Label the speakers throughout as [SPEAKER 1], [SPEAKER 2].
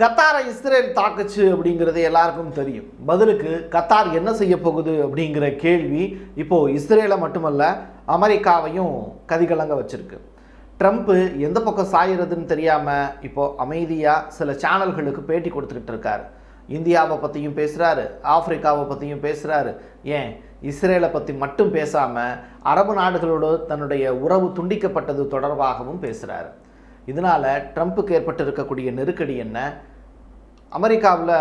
[SPEAKER 1] கத்தாரை Israel தாக்குச்சு அப்படிங்கிறது எல்லாருக்கும் தெரியும். பதிலுக்கு கத்தார் என்ன செய்ய போகுது அப்படிங்கிற கேள்வி இப்போது இஸ்ரேலை மட்டுமல்ல அமெரிக்காவையும் கதிகலங்க வச்சுருக்கு. ட்ரம்ப்பு எந்த பக்கம் சாயிறதுன்னு தெரியாமல் இப்போது அமைதியாக சில சேனல்களுக்கு பேட்டி கொடுத்துக்கிட்டு இருக்காரு. இந்தியாவை பற்றியும் பேசுகிறாரு ஆப்பிரிக்காவை பற்றியும் பேசுகிறாரு ஏன்? இஸ்ரேலை பற்றி மட்டும் பேசாமல் அரபு நாடுகளோடு தன்னுடைய உறவு துண்டிக்கப்பட்டது தொடர்பாகவும் பேசுகிறாரு இதனால் ட்ரம்ப்புக்கு ஏற்பட்டு இருக்கக்கூடிய நெருக்கடி என்ன? அமெரிக்காவில்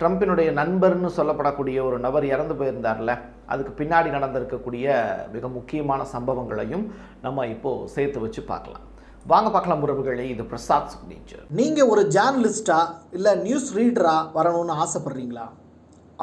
[SPEAKER 1] ட்ரம்ப்பினுடைய நண்பர்னு சொல்லப்படக்கூடிய ஒரு நபர் இறந்து போயிருந்தார்ல. அதுக்கு பின்னாடி நடந்திருக்கக்கூடிய மிக முக்கியமான சம்பவங்களையும் நம்ம இப்போது சேர்த்து வச்சு பார்க்கலாம். வாங்க பார்க்கலாம் உறவுகளே இது பிரசாத் சிக்னேச்சர்
[SPEAKER 2] நீங்கள் ஒரு ஜேர்னலிஸ்டா இல்லை நியூஸ் ரீடராக வரணும்னு ஆசைப்பட்றீங்களா?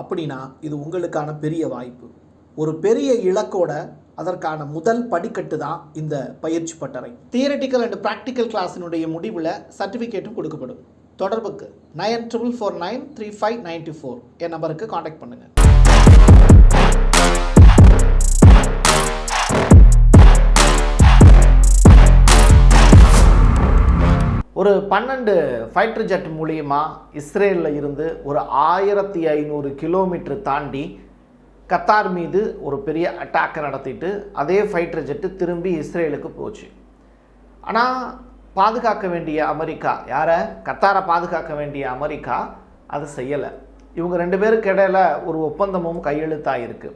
[SPEAKER 2] அப்படின்னா இது உங்களுக்கான பெரிய வாய்ப்பு. ஒரு பெரிய இலக்கோட அதற்கான முதல் படிக்கட்டு தான் இந்த பயிற்சி பட்டறை. தியரட்டிக்கல் அண்ட் ப்ராக்டிக்கல் கிளாஸினுடைய முடிவில் சர்டிஃபிகேட்டும் கொடுக்கப்படும். தொடர்புக்கு nine triple four nine three five ninety four என் நம்பருக்கு காண்டாக்ட் பண்ணுங்கள்
[SPEAKER 1] ஒரு பன்னெண்டு ஃபைட்டர் ஜெட் மூலியமா இஸ்ரேலில் இருந்து ஒரு ஆயிரத்தி ஐநூறு கிலோமீட்டர் தாண்டி கத்தார் மீது ஒரு பெரிய அட்டாக்கை நடத்திட்டு அதே ஃபைட்டர் ஜெட்டு திரும்பி இஸ்ரேலுக்கு போச்சு. ஆனால் பாதுகாக்க வேண்டிய அமெரிக்கா யாரை? கத்தாரை பாதுகாக்க வேண்டிய அமெரிக்கா அதை செய்யலை. இவங்க ரெண்டு பேருக்கு இடையில ஒரு ஒப்பந்தமும் கையெழுத்தாயிருக்கு.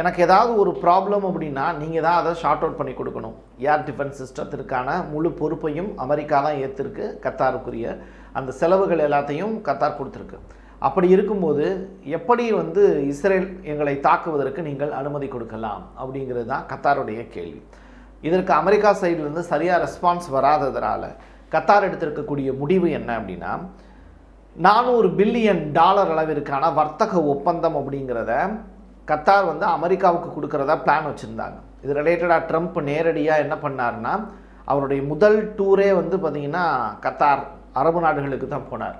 [SPEAKER 1] எனக்கு ஏதாவது ஒரு ப்ராப்ளம் அப்படின்னா நீங்கள் தான் அதை ஷார்ட் அவுட் பண்ணி கொடுக்கணும். ஏர் டிஃபென்ஸ் சிஸ்டத்திற்கான முழு பொறுப்பையும் அமெரிக்கா தான் ஏற்றிருக்கு கத்தாருக்குரிய அந்த செலவுகள் எல்லாத்தையும் கத்தார் கொடுத்துருக்கு. அப்படி இருக்கும்போது எப்படி வந்து இஸ்ரேல் எங்களை தாக்குவதற்கு நீங்கள் அனுமதி கொடுக்கலாம் அப்படிங்கிறது தான் கத்தாருடைய கேள்வி. இதற்கு அமெரிக்கா சைட்லேருந்து சரியாக ரெஸ்பான்ஸ் வராததுனால கத்தார் எடுத்திருக்கக்கூடிய முடிவு என்ன அப்படின்னா நானூறு பில்லியன் டாலர் அளவிற்கான வர்த்தக ஒப்பந்தம் அப்படிங்கிறத கத்தார் வந்து அமெரிக்காவுக்கு கொடுக்குறதா பிளான் வச்சுருந்தாங்க. இது ரிலேட்டடாக ட்ரம்ப் நேரடியாக என்ன பண்ணார்னா அவருடைய முதல் டூரே வந்து பார்த்திங்கன்னா கத்தார் அரபு நாடுகளுக்கு தான் போனார்.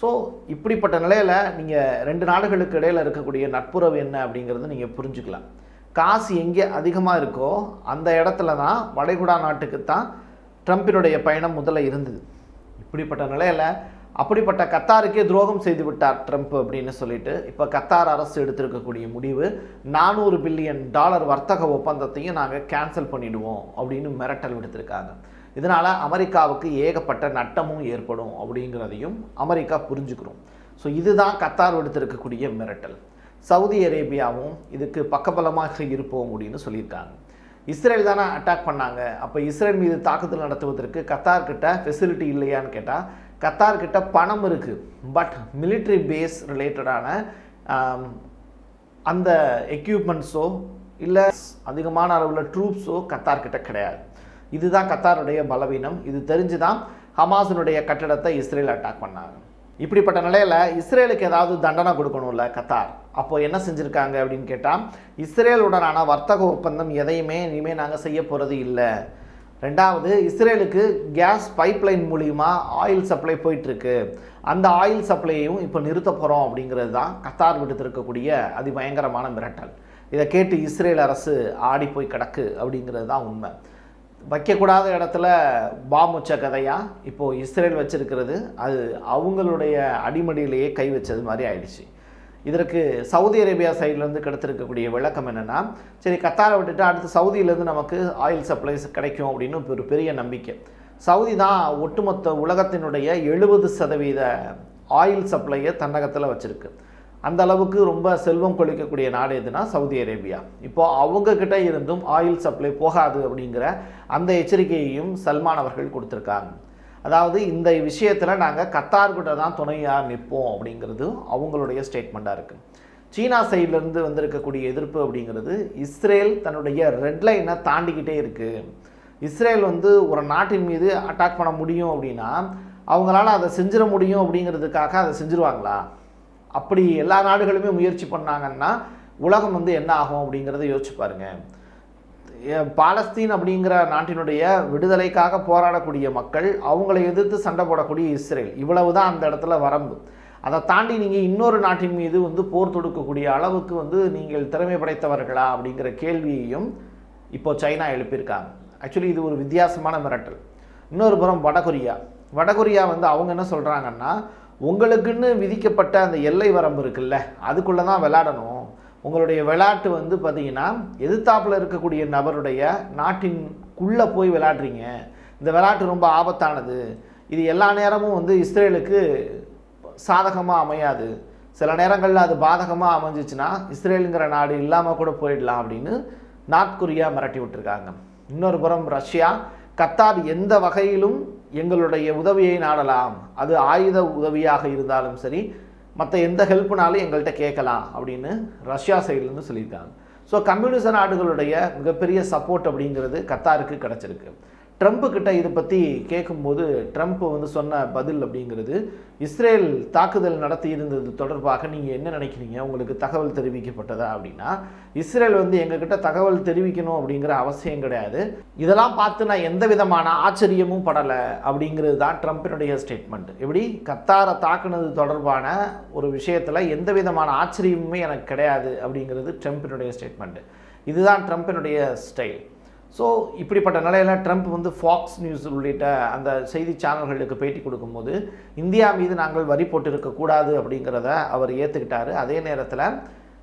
[SPEAKER 1] ஸோ இப்படிப்பட்ட நிலையில் நீங்கள் ரெண்டு நாடுகளுக்கு இடையில் இருக்கக்கூடிய நட்புறவு என்ன அப்படிங்கிறது நீங்கள் புரிஞ்சுக்கலாம். காசு எங்கே அதிகமாக இருக்கோ அந்த இடத்துல தான் வளைகுடா நாட்டுக்கு தான் ட்ரம்ப்பினுடைய பயணம் முதல்ல இருந்தது. இப்படிப்பட்ட நிலையில் அப்படிப்பட்ட கத்தாருக்கே துரோகம் செய்து விட்டார் ட்ரம்ப் அப்படின்னு சொல்லிட்டு இப்போ கத்தார் அரசு எடுத்திருக்கக்கூடிய முடிவு நானூறு பில்லியன் டாலர் வர்த்தக ஒப்பந்தத்தையும் நாங்கள் கேன்சல் பண்ணிடுவோம் அப்படின்னு மிரட்டல் விடுத்திருக்காங்க. இதனால் அமெரிக்காவுக்கு ஏகப்பட்ட நட்டமும் ஏற்படும் அப்படிங்கிறதையும் அமெரிக்கா புரிஞ்சுக்கிறோம் ஸோ இதுதான் கத்தார் விடுத்திருக்கக்கூடிய மிரட்டல். சவுதி அரேபியாவும் இதுக்கு பக்கபலமாக இருப்போம் அப்படின்னு சொல்லியிருக்காங்க. இஸ்ரேல் தானே அட்டாக் பண்ணாங்க. அப்போ இஸ்ரேல் மீது தாக்குதல் நடத்துவதற்கு கத்தார்கிட்ட ஃபெசிலிட்டி இல்லையான்னு கேட்டால் கத்தார்கிட்ட பணம் இருக்குது பட் மிலிட்ரி பேஸ் ரிலேட்டடான அந்த எக்யூப்மெண்ட்ஸோ இல்லை அதிகமான அளவில் ட்ரூப்ஸோ கத்தார்கிட்ட கிடையாது. இதுதான் கத்தாருடைய பலவீனம். இது தெரிஞ்சு தான் ஹமாஸினுடைய கட்டடத்தை இஸ்ரேல் அட்டாக் பண்ணாங்க. இப்படிப்பட்ட நிலையில் இஸ்ரேலுக்கு ஏதாவது தண்டனை கொடுக்கணும்ல கத்தார்? அப்போ என்ன செஞ்சுருக்காங்க அப்படின்னு கேட்டால் இஸ்ரேலுடனான வர்த்தக ஒப்பந்தம் எதையுமே இனிமேல் நாங்கள் செய்ய போகிறது இல்லை. ரெண்டாவது இஸ்ரேலுக்கு கேஸ் பைப்லைன் மூலிமா ஆயில் சப்ளை போயிட்டுருக்கு. அந்த ஆயில் சப்ளையையும் இப்போ நிறுத்த போகிறோம் அப்படிங்கிறது தான் கத்தார் விடுத்திருக்கக்கூடிய அதிபயங்கரமான மிரட்டல். இதை கேட்டு இஸ்ரேல் அரசு ஆடி போய் கிடக்கு அப்படிங்கிறது தான் உண்மை. வைக்கக்கூடாத இடத்துல பாம் வச்ச கதையாக இப்போது இஸ்ரேல் வச்சிருக்கிறது அது அவங்களுடைய அடிமடியிலேயே கை வச்சது மாதிரி ஆயிடுச்சு. இதற்கு சவுதி அரேபியா சைட்லேருந்து கிடைத்திருக்கக்கூடிய விளக்கம் என்னென்னா சரி கத்தாரை விட்டுட்டு அடுத்து சவுதியிலேருந்து நமக்கு ஆயில் சப்ளைஸ் கிடைக்கும் அப்படின்னு ஒரு பெரிய நம்பிக்கை. சவுதி தான் ஒட்டுமொத்த உலகத்தினுடைய எழுபது சதவீத ஆயில் சப்ளையை தன்னகத்தில் வச்சுருக்கு. அந்த அளவுக்கு ரொம்ப செல்வம் கொளிக்கக்கூடிய நாடு எதுனா சவுதி அரேபியா. இப்போ அவங்க கிட்ட இருந்தும் ஆயில் சப்ளை போகாது அப்படிங்கிற அந்த எச்சரிக்கையையும் சல்மான் அவர்கள் கொடுத்துருக்காங்க. அதாவது இந்த விஷயத்தில் நாங்கள் கத்தார்கிட்ட தான் துணையாக நிற்போம் அப்படிங்கிறது அவங்களுடைய ஸ்டேட்மெண்ட்டாக இருக்குது சீனா சைட்லேருந்து வந்திருக்கக்கூடிய எதிர்ப்பு அப்படிங்கிறது இஸ்ரேல் தன்னுடைய ரெட் லைனை தாண்டிக்கிட்டே இருக்குது இஸ்ரேல் வந்து ஒரு நாட்டின் மீது அட்டாக் பண்ண முடியும் அப்படின்னா அவங்களால அதை செஞ்சிட முடியும் அப்படிங்கிறதுக்காக அதை செஞ்சுருவாங்களா? அப்படி எல்லா நாடுகளுமே முயற்சி பண்ணாங்கன்னா உலகம் வந்து என்ன ஆகும் அப்படிங்கிறத யோசிச்சு பாருங்க. பாலஸ்தீன் அப்படிங்கிற நாட்டினுடைய விடுதலைக்காக போராடக்கூடிய மக்கள் அவங்களை எதிர்த்து சண்டை போடக்கூடிய இஸ்ரேல். இவ்வளவு தான் அந்த இடத்துல வரம்பு. அதை தாண்டி நீங்கள் இன்னொரு நாட்டின் மீது வந்து போர் தொடுக்கக்கூடிய அளவுக்கு வந்து நீங்கள் திறமை படைத்தவர்களா அப்படிங்கிற கேள்வியையும் இப்போ சைனா எழுப்பியிருக்காங்க. ஆக்சுவலி இது ஒரு வித்தியாசமான மிரட்டல். இன்னொரு புறம் வடகொரியா. வடகொரியா வந்து அவங்க என்ன சொல்கிறாங்கன்னா உங்களுக்குன்னு விதிக்கப்பட்ட அந்த எல்லை வரம்பு இருக்குல்ல அதுக்குள்ளே தான் விளாடணும் உங்களுடைய விளையாட்டு வந்து பார்த்தீங்கன்னா எதிர்த்தாப்பில் இருக்கக்கூடிய நபருடைய நாட்டின் குள்ளே போய் விளாட்றீங்க இந்த விளையாட்டு ரொம்ப ஆபத்தானது. இது எல்லா நேரமும் வந்து இஸ்ரேலுக்கு சாதகமாக அமையாது. சில நேரங்களில் அது பாதகமாக அமைஞ்சிச்சுன்னா இஸ்ரேலுங்கிற நாடு இல்லாமல் கூட போயிடலாம் அப்படின்னு நார்த் கொரியா மிரட்டி விட்டுருக்காங்க. இன்னொரு புறம் ரஷ்யா. கத்தார் எந்த வகையிலும் எங்களுடைய உதவியை நாடலாம். அது ஆயுத உதவியாக இருந்தாலும் சரி மற்ற எந்த ஹெல்ப்னாலும் எங்கள்கிட்ட கேட்கலாம் அப்படின்னு ரஷ்யா சைட்லேருந்து சொல்லியிருக்காங்க. ஸோ கம்யூனிச நாடுகளுடைய மிகப்பெரிய சப்போர்ட் அப்படிங்கிறது கத்தாருக்கு கிடச்சிருக்கு. ட்ரம்ப்புக்கிட்ட கிட்ட இதை பற்றி கேட்கும்போது ட்ரம்ப் வந்து சொன்ன பதில் அப்படிங்கிறது இஸ்ரேல் தாக்குதல் நடத்தி இருந்தது தொடர்பாக நீங்கள் என்ன நினைக்கிறீங்க? உங்களுக்கு தகவல் தெரிவிக்கப்பட்டதா அப்படின்னா இஸ்ரேல் வந்து எங்ககிட்ட தகவல் தெரிவிக்கணும் அப்படிங்கிற அவசியம் கிடையாது. இதெல்லாம் பார்த்து நான் எந்த விதமான ஆச்சரியமும் படலை அப்படிங்கிறது தான் ட்ரம்ப்பினுடைய ஸ்டேட்மெண்ட் எப்படி? கத்தாரை தாக்குனது தொடர்பான ஒரு விஷயத்தில் எந்த விதமான ஆச்சரியமுமே எனக்கு கிடையாது அப்படிங்கிறது ட்ரம்ப்பினுடைய ஸ்டேட்மெண்ட் இதுதான் ட்ரம்ப்பினுடைய ஸ்டைல் ஸோ இப்படிப்பட்ட நிலையில் ட்ரம்ப் வந்து ஃபாக்ஸ் நியூஸ் உள்ளிட்ட அந்த செய்தி சேனல்களுக்கு பேட்டி கொடுக்கும்போது இந்தியா மீது நாங்கள் வரி போட்டிருக்கக்கூடாது அப்படிங்கிறத அவர் ஏற்றுக்கிட்டாரு அதே நேரத்தில்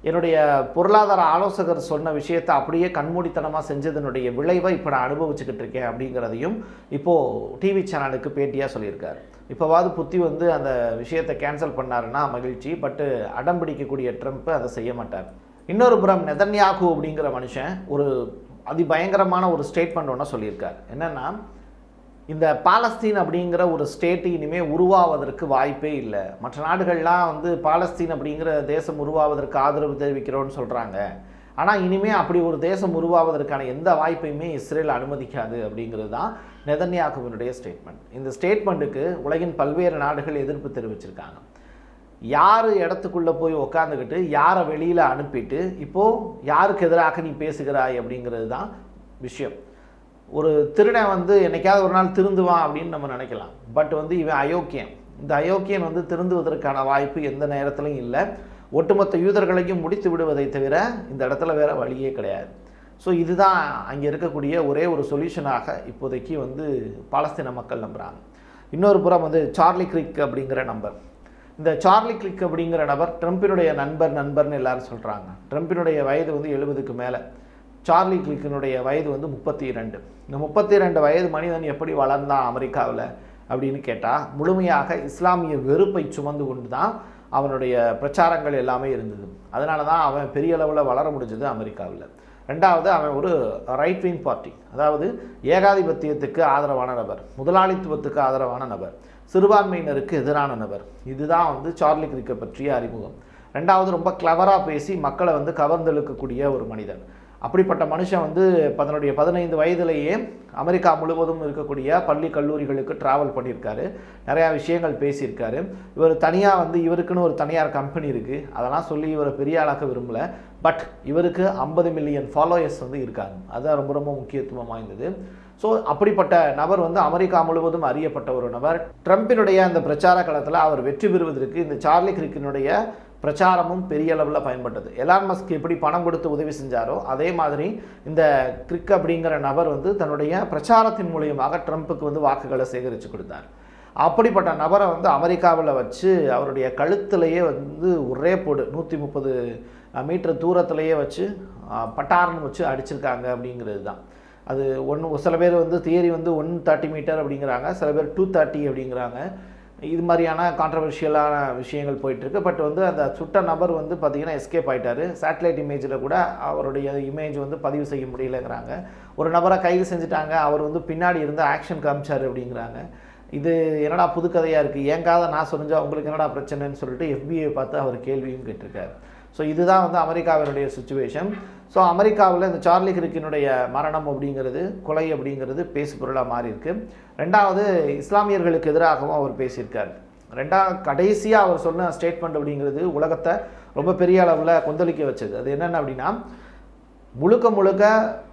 [SPEAKER 1] என்னுடைய பொருளாதார ஆலோசகர் சொன்ன விஷயத்தை அப்படியே கண்மூடித்தனமாக செஞ்சதனுடைய விளைவை இப்போ நான் அனுபவிச்சுக்கிட்டு இருக்கேன் அப்படிங்கிறதையும் இப்போது டிவி சேனலுக்கு பேட்டியாக சொல்லியிருக்கார். இப்போவாது புத்தி வந்து அந்த விஷயத்தை கேன்சல் பண்ணாருன்னா மகிழ்ச்சி பட்டு அடம் பிடிக்கக்கூடிய ட்ரம்ப் அதை செய்ய மாட்டார். இன்னொரு புறம் நெதன்யாகு அப்படிங்கிற மனுஷன் ஒரு அதிபயங்கரமான ஒரு ஸ்டேட்மெண்ட் ஒன்று சொல்லியிருக்கார். என்னென்னா இந்த பாலஸ்தீன் அப்படிங்கிற ஒரு ஸ்டேட்டு இனிமேல் உருவாவதற்கு வாய்ப்பே இல்லை. மற்ற நாடுகள்லாம் வந்து பாலஸ்தீன் அப்படிங்கிற தேசம் உருவாவதற்கு ஆதரவு தெரிவிக்கிறோன்னு சொல்கிறாங்க ஆனால் இனிமேல் அப்படி ஒரு தேசம் உருவாவதற்கான எந்த வாய்ப்பையுமே இஸ்ரேல் அனுமதிக்காது அப்படிங்கிறது தான் நெதன்யாகுவினுடைய ஸ்டேட்மெண்ட் இந்த ஸ்டேட்மெண்ட்டுக்கு உலகின் பல்வேறு நாடுகள் எதிர்ப்பு தெரிவிச்சிருக்காங்க. யார் இடத்துக்குள்ளே போய் உக்காந்துக்கிட்டு யாரை வெளியில் அனுப்பிட்டு இப்போது யாருக்கு எதிராக நீ பேசுகிறாய் அப்படிங்கிறது தான் விஷயம். ஒரு திருடன் வந்து என்னைக்காவது ஒரு நாள் திருந்துவான் அப்படின்னு நம்ம நினைக்கலாம். பட் வந்து இவன் அயோக்கியன். இந்த அயோக்கியன் வந்து திருந்துவதற்கான வாய்ப்பு எந்த நேரத்திலையும் இல்லை. ஒட்டுமொத்த யூதர்களையும் முடித்து விடுவதை தவிர இந்த இடத்துல வேறு வழியே கிடையாது. ஸோ இதுதான் அங்கே இருக்கக்கூடிய ஒரே ஒரு சொல்யூஷனாக இப்போதைக்கு வந்து பாலஸ்தீன மக்கள் நம்புகிறாங்க இன்னொரு புறம் வந்து சார்லி கிரிக் அப்படிங்கிற நம்பர். இந்த சார்லி கிளிக் அப்படிங்கிற நபர் ட்ரம்ப்பினுடைய நண்பர் நண்பர்னு எல்லாரும் சொல்கிறாங்க ட்ரம்ப்பினுடைய வயது வந்து எழுபதுக்கு மேலே. சார்லி கிளிக்கினுடைய வயது வந்து முப்பத்தி இரண்டு இந்த முப்பத்தி ரெண்டு வயது மனிதன் எப்படி வளர்ந்தான் அமெரிக்காவில் அப்படின்னு கேட்டால் முழுமையாக இஸ்லாமிய வெறுப்பை சுமந்து கொண்டு தான் அவனுடைய பிரச்சாரங்கள் எல்லாமே இருந்தது. அதனால தான் அவன் பெரிய அளவில் வளர முடிஞ்சது அமெரிக்காவில். ரெண்டாவது அவன் ஒரு ரைட் விங் பார்ட்டி அதாவது ஏகாதிபத்தியத்துக்கு ஆதரவான நபர் முதலாளித்துவத்துக்கு ஆதரவான நபர். சிறுபான்மையினருக்கு எதிரான நபர். இதுதான் வந்து சார்லி கிரிக்கை பற்றிய அறிமுகம். ரெண்டாவது ரொம்ப கிளவராக பேசி மக்களை வந்து கவர்ந்தெழுக்கக்கூடிய ஒரு மனிதன். அப்படிப்பட்ட மனுஷன் வந்து தன்னுடைய பதினைந்து வயதிலேயே அமெரிக்கா முழுவதும் இருக்கக்கூடிய பள்ளி கல்லூரிகளுக்கு ட்ராவல் பண்ணியிருக்காரு. நிறையா விஷயங்கள் பேசியிருக்காரு. இவர் தனியாக வந்து இவருக்குன்னு ஒரு தனியார் கம்பெனி இருக்குது அதெல்லாம் சொல்லி இவரை பெரிய ஆளாக்க விரும்பல. பட் இவருக்கு ஐம்பது மில்லியன் ஃபாலோயர்ஸ் வந்து இருக்காங்க. அதுதான் ரொம்ப ரொம்ப முக்கியத்துவம் வாய்ந்தது. ஸோ அப்படிப்பட்ட நபர் வந்து அமெரிக்கா முழுவதும் அறியப்பட்ட ஒரு நபர். ட்ரம்பினுடைய அந்த பிரச்சார களத்தில் அவர் வெற்றி பெறுவதற்கு இந்த சார்லி கிரிக்கினுடைய பிரச்சாரமும் பெரிய அளவில் பயன்பட்டது. எலான் மஸ்க் எப்படி பணம் கொடுத்து உதவி செஞ்சாரோ அதே மாதிரி இந்த கிரிக் அப்படிங்கிற நபர் வந்து தன்னுடைய பிரச்சாரத்தின் மூலியமாக ட்ரம்ப்புக்கு வந்து வாக்குகளை சேகரித்து கொடுத்தார். அப்படிப்பட்ட நபரை வந்து அமெரிக்காவில் வச்சு அவருடைய கழுத்துலேயே வந்து ஒரே போடு நூற்றி முப்பது மீட்டர் தூரத்திலேயே வச்சு பட்டார்னு வச்சு அடிச்சிருக்காங்க அப்படிங்கிறது தான் அது ஒன்று சில பேர் வந்து தியரி வந்து ஒன் தேர்ட்டி மீட்டர் அப்படிங்கிறாங்க சில பேர் டூ தேர்ட்டி அப்படிங்கிறாங்க. இது மாதிரியான கான்ட்ரவர்ஷியலான விஷயங்கள் போயிட்டுருக்கு. பட் வந்து அந்த சுட்ட நபர் வந்து பார்த்திங்கன்னா எஸ்கேப் ஆகிட்டார் சேட்டலைட் இமேஜில் கூட அவருடைய இமேஜ் வந்து பதிவு செய்ய முடியலங்கிறாங்க. ஒரு நபரை கைது செஞ்சுட்டாங்க. அவர் வந்து பின்னாடி இருந்து ஆக்ஷன் காமிச்சார் அப்படிங்கிறாங்க. இது என்னடா புதுக்கதையாக இருக்குது ஏங்காத நான் சொன்னஞ்சா உங்களுக்கு என்னடா பிரச்சனைன்னு சொல்லிட்டு எஃபிஐ பார்த்து அவர் கேள்வியும் கேட்டிருக்காரு. ஸோ இதுதான் வந்து அமெரிக்காவினுடைய சுச்சுவேஷன் ஸோ அமெரிக்காவில் இந்த சார்லி கிரிக்கினுடைய மரணம் அப்படிங்கிறது கொலை அப்படிங்கிறது பேசு பொருளாக மாறி இருக்கு ரெண்டாவது இஸ்லாமியர்களுக்கு எதிராகவும் அவர் பேசியிருக்கார். ரெண்டா கடைசியாக அவர் சொன்ன ஸ்டேட்மெண்ட் அப்படிங்கிறது உலகத்தை ரொம்ப பெரிய அளவில் கொந்தளிக்க வச்சது. அது என்னென்ன அப்படின்னா முழுக்க முழுக்க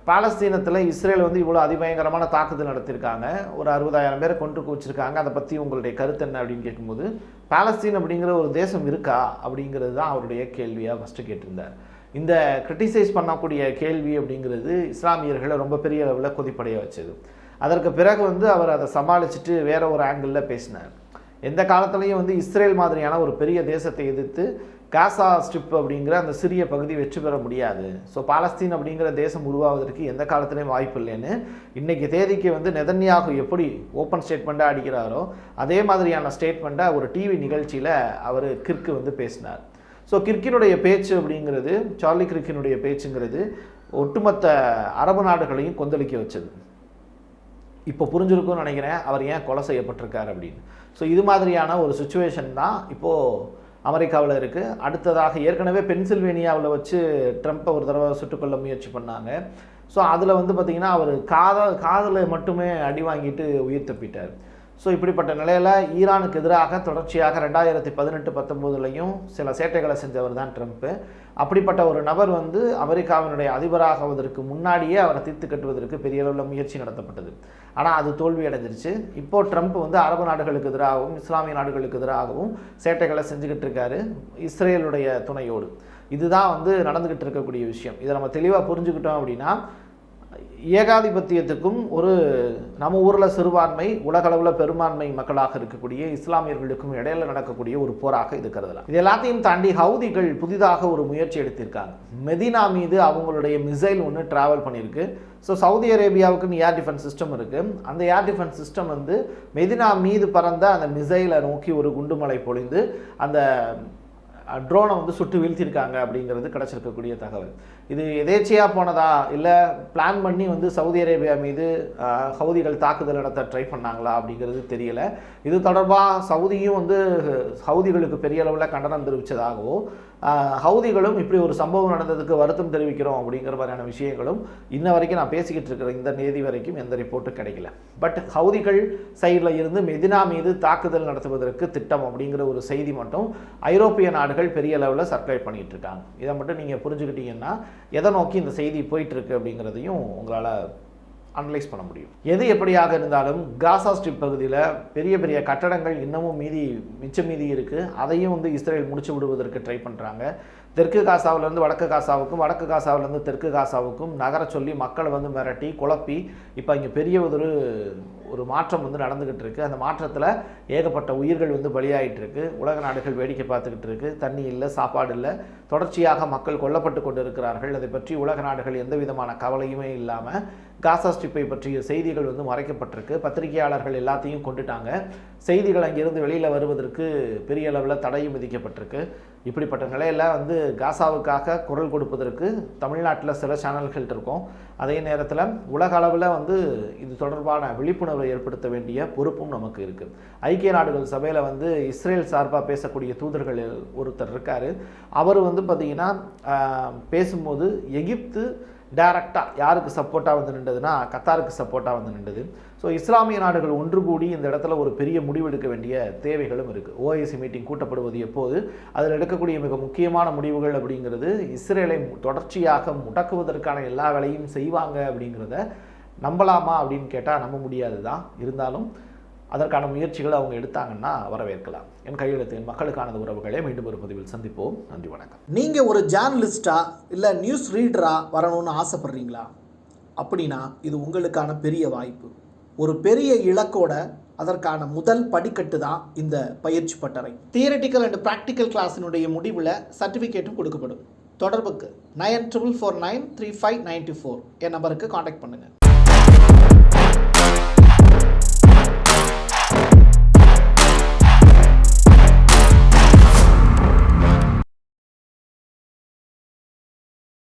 [SPEAKER 1] பாலஸ்தீனத்தில் இஸ்ரேல் வந்து இவ்வளோ அதிபயங்கரமான தாக்குதல் நடத்தியிருக்காங்க. ஒரு அறுபதாயிரம் பேரை கொண்டு குவிச்சிருக்காங்க. அதை பற்றி உங்களுடைய கருத்து என்ன அப்படின்னு கேட்கும்போது பாலஸ்தீன் அப்படிங்கிற ஒரு தேசம் இருக்கா அப்படிங்கிறது தான் அவருடைய கேள்வியாக ஃபஸ்ட்டு கேட்டிருந்தார். இந்த கிரிட்டிசைஸ் பண்ணக்கூடிய கேள்வி அப்படிங்கிறது இஸ்லாமியர்களை ரொம்ப பெரிய அளவில் கொதிப்படைய வச்சது. அதற்கு பிறகு வந்து அவர் அதை சமாளிச்சுட்டு வேற ஒரு ஆங்கிளில் பேசினார். எந்த காலத்துலேயும் வந்து இஸ்ரேல் மாதிரியான ஒரு பெரிய தேசத்தை எதிர்த்து காசா ஸ்ட்ரிப் அப்படிங்கிற அந்த சிறிய பகுதி வெற்றி பெற முடியாது. ஸோ பாலஸ்தீன் அப்படிங்கிற தேசம் உருவாவதற்கு எந்த காலத்துலேயும் வாய்ப்பு இல்லைன்னு இன்றைக்கி தேதிக்கு வந்து நெதன்யாகு எப்படி ஓப்பன் ஸ்டேட்மெண்ட்டாக அடிக்கிறாரோ அதே மாதிரியான ஸ்டேட்மெண்ட்டை ஒரு டிவி நிகழ்ச்சியில் அவர் கிற்கு வந்து பேசினார். ஸோ கிற்கினுடைய பேச்சு அப்படிங்கிறது சார்லி கிற்கினுடைய பேச்சுங்கிறது ஒட்டுமொத்த அரபு நாடுகளையும் கொந்தளிக்க வச்சது. இப்போ புரிஞ்சிருக்கும்னு நினைக்கிறேன் அவர் ஏன் கொலை செய்யப்பட்டிருக்கார் அப்படின்னு. ஸோ இது மாதிரியான ஒரு சுச்சுவேஷன் தான் இப்போது அமெரிக்காவில் இருக்குது அடுத்ததாக ஏற்கனவே பென்சில்வேனியாவில் வச்சு ட்ரம்ப்பை ஒரு தடவை சுட்டுக்கொள்ள முயற்சி பண்ணாங்க. ஸோ அதில் வந்து பார்த்திங்கன்னா அவர் காத காதில் மட்டுமே அடி வாங்கிட்டு உயிர் தப்பிட்டார். ஸோ இப்படிப்பட்ட நிலையில் ஈரானுக்கு எதிராக தொடர்ச்சியாக ரெண்டாயிரத்தி பதினெட்டு பத்தொம்போதுலையும் சில சேட்டைகளை செஞ்சவர் தான் ட்ரம்ப்பு அப்படிப்பட்ட ஒரு நபர் வந்து அமெரிக்காவினுடைய அதிபராகுவதற்கு முன்னாடியே அவரை தீர்த்து கட்டுவதற்கு பெரிய அளவில் முயற்சி நடத்தப்பட்டது. ஆனால் அது தோல்வி அடைஞ்சிருச்சு இப்போ ட்ரம்ப் வந்து அரபு நாடுகளுக்கு எதிராகவும் இஸ்லாமிய நாடுகளுக்கு எதிராகவும் சேட்டைகளை செஞ்சுக்கிட்டு இருக்காரு இஸ்ரேலுடைய துணையோடு. இதுதான் வந்து நடந்துக்கிட்டு இருக்கக்கூடிய விஷயம். இதை நம்ம தெளிவாக புரிஞ்சுக்கிட்டோம் அப்படின்னா ஏகாதிபத்தியத்துக்கும் ஒரு நம்ம ஊரில் சிறுபான்மை உலகளவில் பெரும்பான்மை மக்களாக இருக்கக்கூடிய இஸ்லாமியர்களுக்கும் இடையில நடக்கக்கூடிய ஒரு போராக இது கருதலாம். இது எல்லாத்தையும் தாண்டி ஹவுதிகள் புதிதாக ஒரு முயற்சி எடுத்திருக்காங்க. மெதினா மீது அவங்களுடைய மிசைல் ஒன்று டிராவல் பண்ணியிருக்கு. ஸோ சவுதி அரேபியாவுக்குன்னு ஏர் டிஃபென்ஸ் சிஸ்டம் இருக்குது அந்த ஏர் டிஃபென்ஸ் சிஸ்டம் வந்து மெதினா மீது பறந்த அந்த மிசைலை நோக்கி ஒரு குண்டுமலை பொழிந்து அந்த ட்ரோனை வந்து சுட்டு வீழ்த்தியிருக்காங்க அப்படிங்கிறது கிடச்சிருக்கக்கூடிய தகவல். இது எதேச்சியாக போனதா? இல்லை பிளான் பண்ணி வந்து சவுதி அரேபியா மீது சவுதிகள் ஹவுதிகள் தாக்குதல் நடத்த ட்ரை பண்ணாங்களா அப்படிங்கிறது தெரியல. இது தொடர்பாக சவுதியும் வந்து ஹவுதிகளுக்கு பெரிய அளவில் கண்டனம் தெரிவித்ததாகவும் ஹவுதிகளும் இப்படி ஒரு சம்பவம் நடந்ததுக்கு வருத்தம் தெரிவிக்கிறோம் அப்படிங்கிற மாதிரியான விஷயங்களும் இன்ன வரைக்கும் நான் பேசிக்கிட்டு இருக்கிற இந்த நேதி வரைக்கும் எந்த ரிப்போர்ட்டும் கிடைக்கல. பட் ஹவுதிகள் சைடில் இருந்து மெதினா மீது தாக்குதல் நடத்துவதற்கு திட்டம் அப்படிங்கிற ஒரு செய்தி மட்டும் ஐரோப்பிய நாடுகள் பெரிய அளவில் சர்க்குலேட் பண்ணிட்டு இருக்காங்க. இதை மட்டும் நீங்கள் புரிஞ்சுக்கிட்டீங்கன்னா எதை நோக்கி இந்த செய்தி போயிட்டு இருக்கு அப்படிங்கிறதையும் உங்களால் அனலைஸ் பண்ண முடியும். எது எப்படியாக இருந்தாலும் காசா ஸ்ட்ரிப் பகுதியில் பெரிய பெரிய கட்டடங்கள் இன்னமும் மீதி மிச்சம் மீதி இருக்குது அதையும் வந்து இஸ்ரேல் முடிச்சு விடுவதற்கு ட்ரை பண்ணுறாங்க தெற்கு காசாவிலேருந்து வடக்கு காசாவுக்கும் வடக்கு காசாவிலேருந்து தெற்கு காசாவுக்கும் நகர சொல்லி மக்களை வந்து மிரட்டி குழப்பி இப்போ இங்கே பெரிய ஒரு ஒரு மாற்றம் வந்து நடந்துக்கிட்டு இருக்குது அந்த மாற்றத்தில் ஏகப்பட்ட உயிர்கள் வந்து பலியாயிட்டு இருக்கு உலக நாடுகள் வேடிக்கை பார்த்துக்கிட்டு இருக்கு. தண்ணி இல்லை சாப்பாடு இல்லை. தொடர்ச்சியாக மக்கள் கொல்லப்பட்டு கொண்டு இருக்கிறார்கள் அதை பற்றி உலக நாடுகள் எந்த விதமான கவலையுமே இல்லாமல் காசா ஸ்ட்ரிப்பை பற்றிய செய்திகள் வந்து மறைக்கப்பட்டிருக்கு. பத்திரிகையாளர்கள் எல்லாத்தையும் கொண்டுட்டாங்க. செய்திகள் அங்கிருந்து வெளியில் வருவதற்கு பெரிய அளவில் தடையும் விதிக்கப்பட்டிருக்கு. இப்படிப்பட்ட நிலையில் வந்து காசாவுக்காக குரல் கொடுப்பதற்கு தமிழ்நாட்டில் சில சேனல்கள் இருக்கும். அதே நேரத்தில் உலக அளவில் வந்து இது தொடர்பான விழிப்புணர்வு ஏற்படுத்த வேண்டிய பொறுப்பும் நமக்கு இருக்குது ஐக்கிய நாடுகள் சபையில் வந்து இஸ்ரேல் சார்பாக பேசக்கூடிய தூதர்கள் ஒருத்தர் இருக்கார். அவர் வந்து பார்த்திங்கன்னா பேசும்போது எகிப்து டைரக்டாக யாருக்கு சப்போர்ட்டாக வந்து நின்றதுன்னா கத்தாருக்கு சப்போர்ட்டாக வந்து நின்றது. ஸோ இஸ்லாமிய நாடுகள் ஒன்று கூடி இந்த இடத்துல ஒரு பெரிய முடிவெடுக்க வேண்டிய தேவைகளும் இருக்குது ஓஐசி மீட்டிங் கூட்டப்படுவது எப்போது அதில் எடுக்கக்கூடிய மிக முக்கியமான முடிவுகள் அப்படிங்கிறது இஸ்ரேலை தொடர்ச்சியாக முடக்குவதற்கான எல்லா வேலையும் செய்வாங்க அப்படிங்கிறத நம்பலாமா அப்படின்னு கேட்டால் நம்ப முடியாது தான் இருந்தாலும் அதற்கான முயற்சிகளை அவங்க எடுத்தாங்கன்னா வரவேற்கலாம். என் கையெழுத்து என் மக்களுக்கானது உறவுகளே. மீண்டும் ஒரு பதிவில் சந்திப்போம். நன்றி வணக்கம்.
[SPEAKER 2] நீங்கள் ஒரு ஜேர்னலிஸ்டாக இல்லை நியூஸ் ரீடராக வரணும்னு ஆசைப்பட்றீங்களா? அப்படின்னா இது உங்களுக்கான பெரிய வாய்ப்பு. ஒரு பெரிய இலக்கோட அதற்கான முதல் படிக்கட்டு தான் இந்த பயிற்சி பட்டறை. தியரட்டிக்கல் அண்ட் ப்ராக்டிக்கல் கிளாஸினுடைய முடிவில் சர்டிஃபிகேட்டும் கொடுக்கப்படும். தொடர்புக்கு nine triple four nine three five ninety four. என் நம்பருக்கு காண்டாக்ட் பண்ணுங்கள்